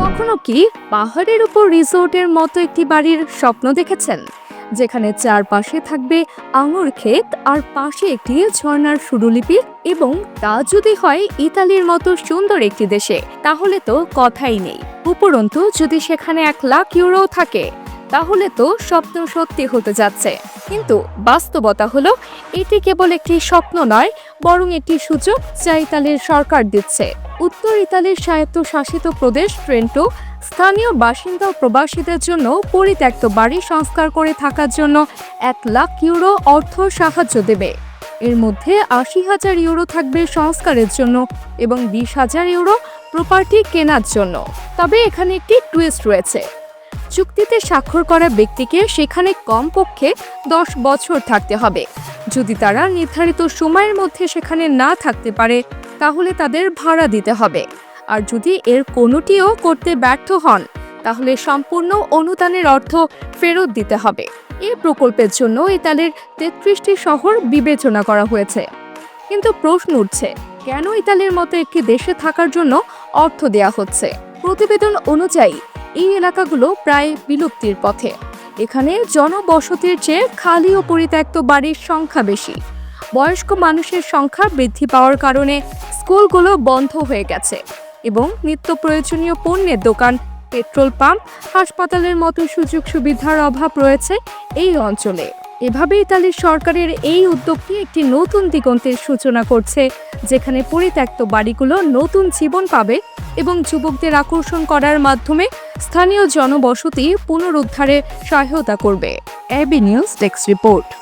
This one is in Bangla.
কখনো কি পাহাড়ের উপর রিসোর্টের মতো একটি বাড়ির স্বপ্ন দেখেছেন? যেখানে চারপাশে থাকবে আঙুর ক্ষেত আর পাশে একটি ঝর্ণার সুরুলিপি এবং তা যদি হয় ইতালির মতো সুন্দর একটি দেশে, তাহলে তো কথাই নেই। উপরন্তু যদি সেখানে এক লাখ ইউরো থাকে তাহলে তো স্বপ্ন সত্যি হতে যাচ্ছে। কিন্তু বাস্তবতা হলো, এটি কেবল একটি স্বপ্ন নয়, বরং একটি সুযোগ যা ইতালির সরকার দিচ্ছে। উত্তর ইতালির স্বায়ত্তশাসিত প্রদেশ ট্রেন্টো স্থানীয় বাসিন্দা ও প্রবাসীদের জন্য পরিত্যক্ত বাড়ি সংস্কার করে থাকার জন্য এক লাখ ইউরো অর্থ সাহায্য দেবে। এর মধ্যে আশি হাজার ইউরো থাকবে সংস্কারের জন্য এবং বিশ হাজার ইউরো প্রপার্টি কেনার জন্য। তবে এখানে একটি টুইস্ট রয়েছে। চুক্তিতে স্বাক্ষর করা ব্যক্তিকে সেখানে কমপক্ষে দশ বছর থাকতে হবে। যদি তারা নির্ধারিত সময়ের মধ্যে সেখানে না থাকতে পারে, তাহলে তাদের ভাড়া দিতে হবে। আর যদি এর কোনোটিও করতে ব্যর্থ হন, তাহলে সম্পূর্ণ অনুদানের অর্থ ফেরত দিতে হবে। এই প্রকল্পের জন্য ইতালির তেত্রিশটি শহর বিবেচনা করা হয়েছে। কিন্তু প্রশ্ন উঠছে, কেন ইতালির মতো একটি দেশে থাকার জন্য অর্থ দেয়া হচ্ছে? প্রতিবেদন অনুযায়ী এই এলাকাগুলো প্রায় বিলুপ্তির পথে। এখানে জনবসতির চেয়ে খালি ও পরিত্যক্ত বাড়ির সংখ্যা বেশি। বয়স্ক মানুষের সংখ্যা বৃদ্ধি পাওয়ার কারণে স্কুলগুলো বন্ধ হয়ে গেছে এবং নিত্য প্রয়োজনীয় পণ্যের দোকান, পেট্রোল পাম্প, হাসপাতালের মতো সুযোগ সুবিধার অভাব রয়েছে এই অঞ্চলে। এভাবে ইতালির সরকারের এই উদ্যোগটি একটি নতুন দিগন্তের সূচনা করছে, যেখানে পরিত্যক্ত বাড়িগুলো নতুন জীবন পাবে এবং যুবকদের আকর্ষণ করার মাধ্যমে স্থানীয় জনবসতি পুনরুদ্ধারে সহায়তা করবে। AB news desk report.